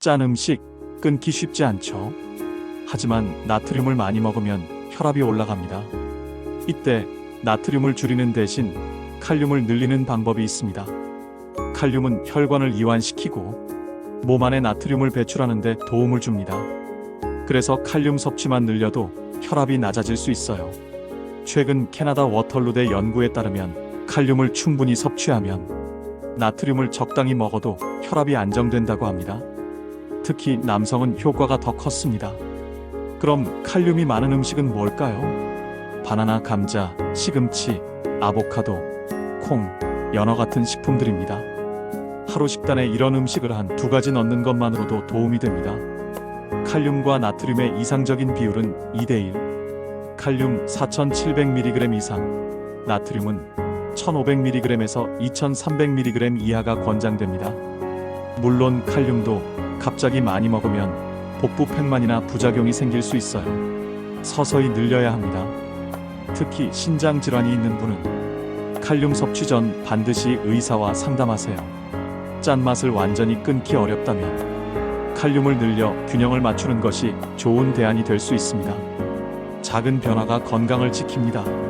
짠 음식 끊기 쉽지 않죠. 하지만 나트륨을 많이 먹으면 혈압이 올라갑니다. 이때 나트륨을 줄이는 대신 칼륨을 늘리는 방법이 있습니다. 칼륨은 혈관을 이완시키고 몸 안에 나트륨을 배출하는 데 도움을 줍니다. 그래서 칼륨 섭취만 늘려도 혈압이 낮아질 수 있어요. 최근 캐나다 워털루대 연구에 따르면 칼륨을 충분히 섭취하면 나트륨을 적당히 먹어도 혈압이 안정된다고 합니다. 특히 남성은 효과가 더 컸습니다. 그럼 칼륨이 많은 음식은 뭘까요? 바나나, 감자, 시금치, 아보카도, 콩, 연어 같은 식품들입니다. 하루 식단에 이런 음식을 한 두 가지 넣는 것만으로도 도움이 됩니다. 칼륨과 나트륨의 이상적인 비율은 2대1. 칼륨 4,700mg 이상, 나트륨은 1,500mg에서 2,300mg 이하가 권장됩니다. 물론 칼륨도 갑자기 많이 먹으면 복부 팽만이나 부작용이 생길 수 있어요. 서서히 늘려야 합니다. 특히 신장 질환이 있는 분은 칼륨 섭취 전 반드시 의사와 상담하세요. 짠맛을 완전히 끊기 어렵다면 칼륨을 늘려 균형을 맞추는 것이 좋은 대안이 될 수 있습니다. 작은 변화가 건강을 지킵니다.